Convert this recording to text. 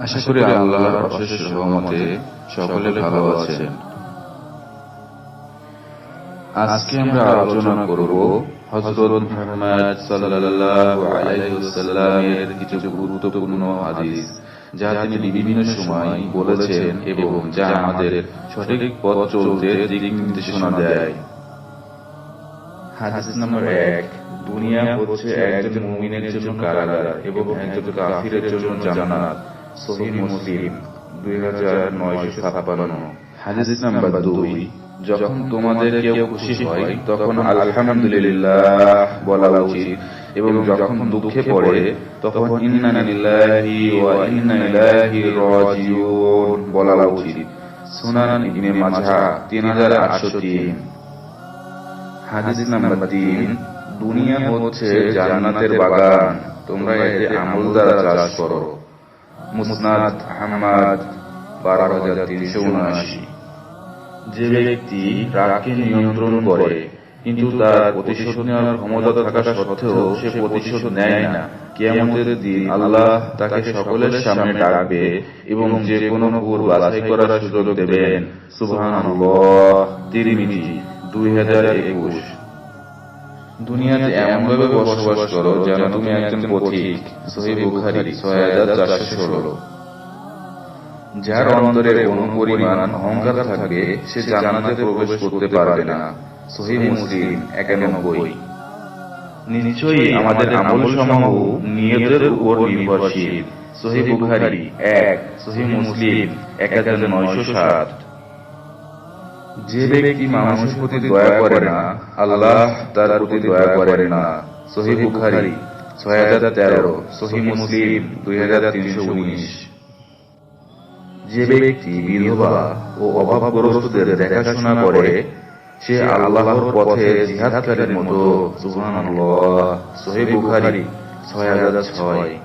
আশা করি আল্লাহর অশেষ রহমতে সকলে ভালো আছেন আজকে আমরা আলোচনা করব হযরত মুহাম্মদ সাল্লাল্লাহু আলাইহি ওয়াসাল্লামের কিছু গুরুত্বপূর্ণ হাদিস যা তিনি বিভিন্ন সময় বলেছেন এবং যা আমাদের সঠিক পথ চলতে দিক নির্দেশনা দেয় হাদিস নম্বর এক দুনিয়া হচ্ছে একজন মুমিনের জন্য কারাগার এবং একজন কাফিরের জন্য জান্নাত। সহিহ মুসলিম দুই হাজার নয়শো ছাপ্পান্ন। হাদিস নাম্বার দুই যখন তোমাদের কেউ খুশি হয় তখন আলহামদুলিল্লাহ বলা উচিত এবং যখন দুঃখে পড়ে তখন ইন্না লিল্লাহি ওয়া ইন্না ইলাইহি রাজিউন বলা উচিত। সুনান ইবনে মাজাহ 3803 হাদিস নাম্বার তিন। দুনিয়া হচ্ছে জান্নাতের বাগান। তোমরা এতে আমল দ্বারা চাষ করো। মুসনাদ আহমদ বারো হাজার তিনশো উনআশি। যে ব্যক্তি রাগকে নিয়ন্ত্রণ করে কিন্তু তার প্রতিশোধ নেওয়ার ক্ষমতা থাকা সত্ত্বেও সে প্রতিশোধ নেয় না। কিয়ামতের দিন আল্লাহ তাকে সকলের সামনে ডাকবে এবং যে কোনো ভুল বাছাই করার সুযোগ দেবেন। সুবহানাল্লাহ। তিরমিজি। বসবাস করো যেন তুমি একজন পথিক। সহি বুখারি ছয় হাজার চারশো ষোলো। যার অন্তরে কোনো পরিমাণ অহংকার থাকবে, সে জানাতে প্রবেশ করতে পারবে না। সহি মুসলিম একানব্বই। নিশ্চয়ই আমাদের আমল সমূহ নিয়তের উপর নির্ভরশীল। সহি বুখারি এক সহি মুসলিম এক হাজার নয়শো সাত। যে ব্যক্তি মানুষের প্রতি দয়া করে না, আল্লাহ তার প্রতি দয়া করে না। সহি বুখারি, ছয় হাজার তেরো, সহি মুসলিম, দুই হাজার তিনশো উনিশ। যে ব্যক্তি বিধবা ও অভাবগ্রস্তদের দেখাশোনা করে, সে আল্লাহর পথে জিহাদকারীর মতো, সুবহানাল্লাহ। সহি বুখারি, ছয় হাজার ছয়।